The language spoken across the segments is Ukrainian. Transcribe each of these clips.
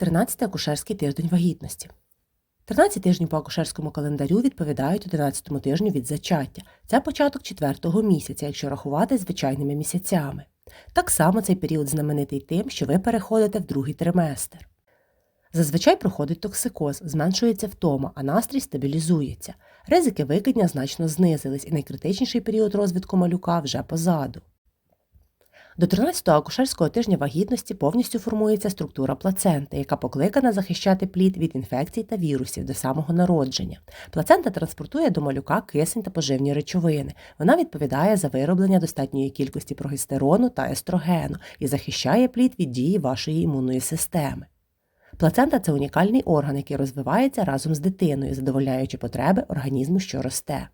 13 акушерський тиждень вагітності. 13 тижнів по акушерському календарю відповідають 11 тижню від зачаття. Це початок 4-го місяця, якщо рахувати звичайними місяцями. Так само цей період знаменитий тим, що ви переходите в другий триместр. Зазвичай проходить токсикоз, зменшується втома, а настрій стабілізується. Ризики викидня значно знизились, і найкритичніший період розвитку малюка вже позаду. До 13-го акушерського тижня вагітності повністю формується структура плаценти, яка покликана захищати плід від інфекцій та вірусів до самого народження. Плацента транспортує до малюка кисень та поживні речовини. Вона відповідає за вироблення достатньої кількості прогестерону та естрогену і захищає плід від дії вашої імунної системи. Плацента це унікальний орган, який розвивається разом з дитиною, задовольняючи потреби організму, що росте.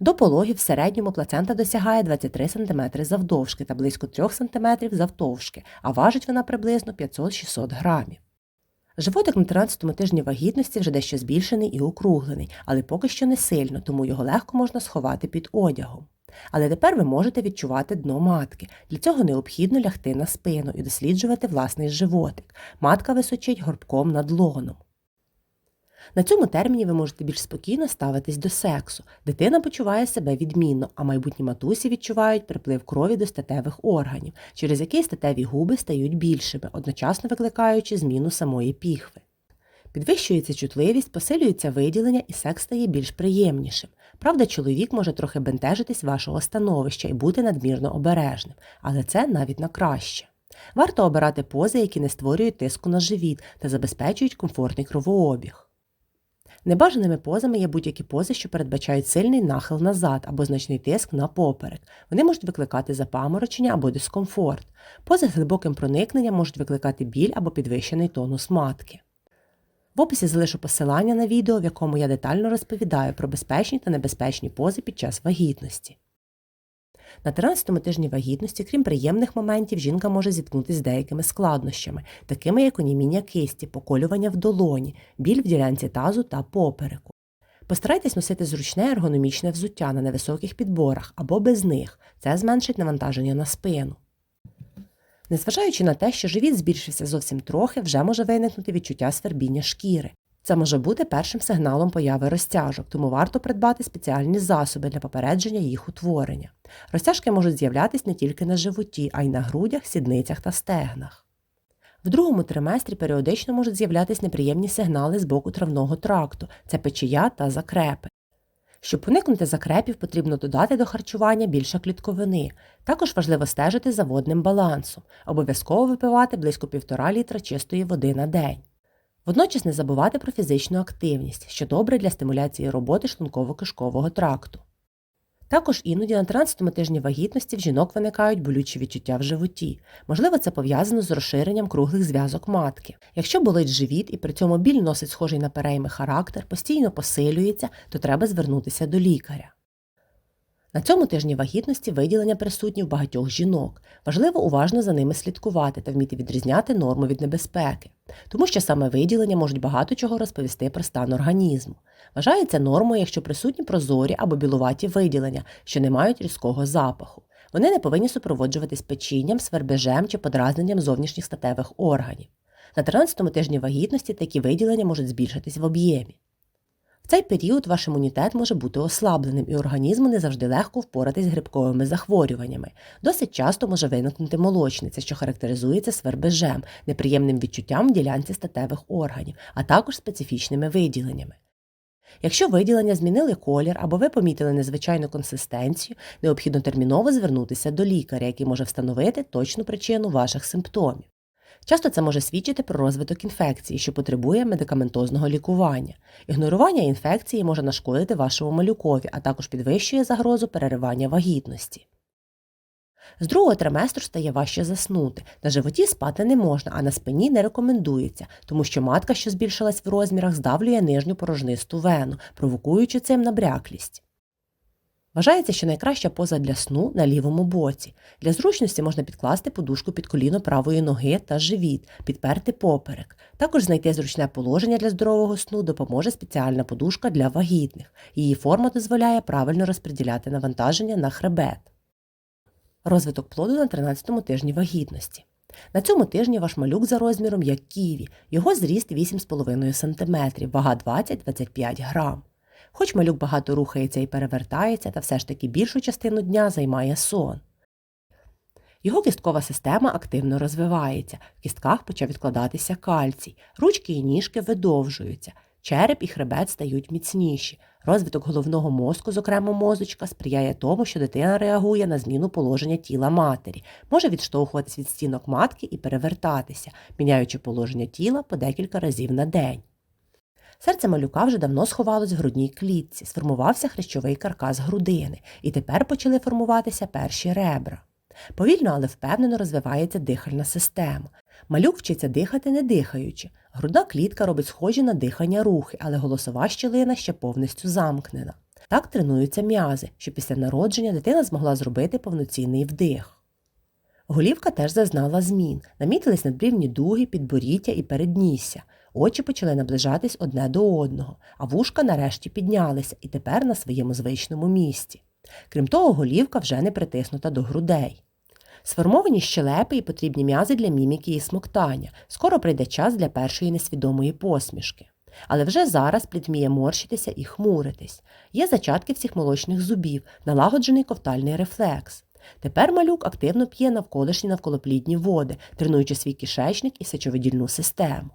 До пологів в середньому плацента досягає 23 см завдовжки та близько 3 см завтовшки, а важить вона приблизно 500-600 грамів. Животик на 13-му тижні вагітності вже дещо збільшений і округлений, але поки що не сильно, тому його легко можна сховати під одягом. Але тепер ви можете відчувати дно матки. Для цього необхідно лягти на спину і досліджувати власний животик. Матка височить горбком над лоном. На цьому терміні ви можете більш спокійно ставитись до сексу. Дитина почуває себе відмінно, а майбутні матусі відчувають приплив крові до статевих органів, через який статеві губи стають більшими, одночасно викликаючи зміну самої піхви. Підвищується чутливість, посилюється виділення і секс стає більш приємнішим. Правда, чоловік може трохи бентежитись вашого становища і бути надмірно обережним, але це навіть на краще. Варто обирати пози, які не створюють тиску на живіт та забезпечують комфортний кровообіг. Небажаними позами є будь-які пози, що передбачають сильний нахил назад або значний тиск на поперек. Вони можуть викликати запаморочення або дискомфорт. Пози з глибоким проникненням можуть викликати біль або підвищений тонус матки. В описі залишу посилання на відео, в якому я детально розповідаю про безпечні та небезпечні пози під час вагітності. На 13-му тижні вагітності, крім приємних моментів, жінка може зіткнутися з деякими складнощами, такими як оніміння кисті, поколювання в долоні, біль в ділянці тазу та попереку. Постарайтесь носити зручне ергономічне взуття на невисоких підборах або без них, це зменшить навантаження на спину. Незважаючи на те, що живіт збільшився зовсім трохи, вже може виникнути відчуття свербіння шкіри. Це може бути першим сигналом появи розтяжок, тому варто придбати спеціальні засоби для попередження їх утворення. Розтяжки можуть з'являтися не тільки на животі, а й на грудях, сідницях та стегнах. В другому триместрі періодично можуть з'являтися неприємні сигнали з боку травного тракту це печія та закрепи. Щоб уникнути закрепів, потрібно додати до харчування більше клітковини. Також важливо стежити за водним балансом, обов'язково випивати близько півтора літра чистої води на день. Водночас не забувати про фізичну активність, що добре для стимуляції роботи шлунково-кишкового тракту. Також іноді на 13-му тижні вагітності в жінок виникають болючі відчуття в животі. Можливо, це пов'язано з розширенням круглих зв'язок матки. Якщо болить живіт і при цьому біль носить схожий на перейми характер, постійно посилюється, то треба звернутися до лікаря. На цьому тижні вагітності виділення присутні в багатьох жінок. Важливо уважно за ними слідкувати та вміти відрізняти норму від небезпеки, тому що саме виділення можуть багато чого розповісти про стан організму. Вважається нормою, якщо присутні прозорі або білуваті виділення, що не мають різкого запаху. Вони не повинні супроводжуватись печінням, свербежем чи подразненням зовнішніх статевих органів. На 13-му тижні вагітності такі виділення можуть збільшитись в об'ємі цей період ваш імунітет може бути ослабленим і організму не завжди легко впоратись з грибковими захворюваннями. Досить часто може виникнути молочниця, що характеризується свербежем, неприємним відчуттям в ділянці статевих органів, а також специфічними виділеннями. Якщо виділення змінили колір або ви помітили незвичайну консистенцію, необхідно терміново звернутися до лікаря, який може встановити точну причину ваших симптомів. Часто це може свідчити про розвиток інфекції, що потребує медикаментозного лікування. Ігнорування інфекції може нашкодити вашому малюкові, а також підвищує загрозу переривання вагітності. З другого триместру стає важче заснути. На животі спати не можна, а на спині не рекомендується, тому що матка, що збільшилась в розмірах, здавлює нижню порожнисту вену, провокуючи цим набряклість. Вважається, що найкраща поза для сну на лівому боці. Для зручності можна підкласти подушку під коліно правої ноги та живіт, підперти поперек. Також знайти зручне положення для здорового сну допоможе спеціальна подушка для вагітних. Її форма дозволяє правильно розподіляти навантаження на хребет. Розвиток плоду на 13-му тижні вагітності. На цьому тижні ваш малюк за розміром як ківі, його зріст 8,5 см, вага 20-25 грам. Хоч малюк багато рухається і перевертається, та все ж таки більшу частину дня займає сон. Його кісткова система активно розвивається, в кістках почав відкладатися кальцій, ручки і ніжки видовжуються, череп і хребет стають міцніші. Розвиток головного мозку, зокрема мозочка, сприяє тому, що дитина реагує на зміну положення тіла матері, може відштовхуватись від стінок матки і перевертатися, міняючи положення тіла по декілька разів на день. Серце малюка вже давно сховалось в грудній клітці, сформувався хрящовий каркас грудини, і тепер почали формуватися перші ребра. Повільно, але впевнено розвивається дихальна система. Малюк вчиться дихати не дихаючи. Грудна клітка робить схожі на дихання рухи, але голосова щілина ще повністю замкнена. Так тренуються м'язи, щоб після народження дитина змогла зробити повноцінний вдих. Голівка теж зазнала змін, намітились надбрівні дуги, підборіття і переднісся. Очі почали наближатись одне до одного, а вушка нарешті піднялися і тепер на своєму звичному місці. Крім того, голівка вже не притиснута до грудей. Сформовані щелепи і потрібні м'язи для міміки і смоктання. Скоро прийде час для першої несвідомої посмішки. Але вже зараз плід вміє морщитися і хмуритись. Є зачатки всіх молочних зубів, налагоджений ковтальний рефлекс. Тепер малюк активно п'є навколишні навколоплідні води, тренуючи свій кишечник і сечовидільну систему.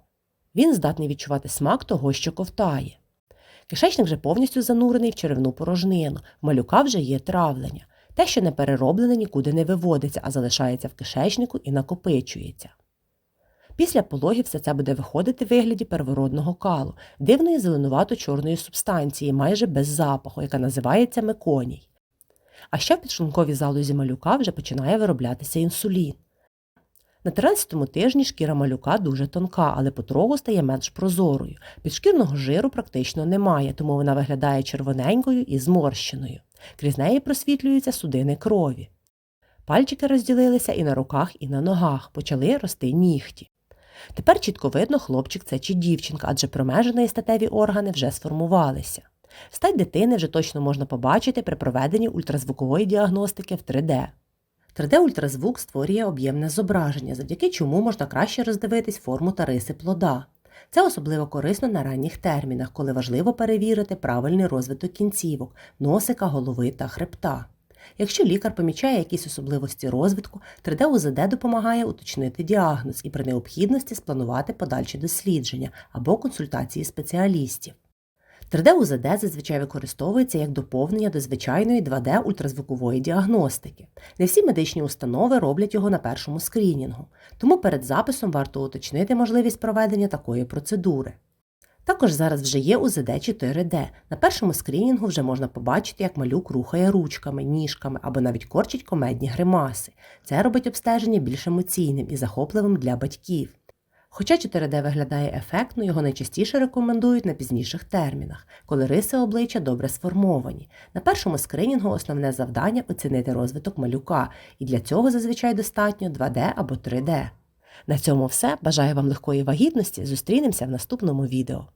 Він здатний відчувати смак того, що ковтає. Кишечник вже повністю занурений в черевну порожнину, малюка вже є травлення. Те, що не перероблене, нікуди не виводиться, а залишається в кишечнику і накопичується. Після пологів все це буде виходити в вигляді первородного калу, дивної зеленувато-чорної субстанції, майже без запаху, яка називається меконій. А ще в підшлунковій залозі малюка вже починає вироблятися інсулін. На 13-му тижні шкіра малюка дуже тонка, але потроху стає менш прозорою. Підшкірного жиру практично немає, тому вона виглядає червоненькою і зморщеною. Крізь неї просвітлюються судини крові. Пальчики розділилися і на руках, і на ногах, почали рости нігті. Тепер чітко видно, хлопчик це чи дівчинка, адже промежені статеві органи вже сформувалися. Стать дитини вже точно можна побачити при проведенні ультразвукової діагностики в 3D. 3D-ультразвук створює об'ємне зображення, завдяки чому можна краще роздивитись форму та риси плода. Це особливо корисно на ранніх термінах, коли важливо перевірити правильний розвиток кінцівок, носика, голови та хребта. Якщо лікар помічає якісь особливості розвитку, 3D-УЗД допомагає уточнити діагноз і при необхідності спланувати подальші дослідження або консультації спеціалістів. 3D-УЗД зазвичай використовується як доповнення до звичайної 2D ультразвукової діагностики. Не всі медичні установи роблять його на першому скрінінгу, тому перед записом варто уточнити можливість проведення такої процедури. Також зараз вже є УЗД 4D. На першому скрінінгу вже можна побачити, як малюк рухає ручками, ніжками або навіть корчить комедні гримаси. Це робить обстеження більш емоційним і захопливим для батьків. Хоча 4D виглядає ефектно, його найчастіше рекомендують на пізніших термінах, коли риси обличчя добре сформовані. На першому скринінгу основне завдання оцінити розвиток малюка, і для цього зазвичай достатньо 2D або 3D. На цьому все. Бажаю вам легкої вагітності. Зустрінемося в наступному відео.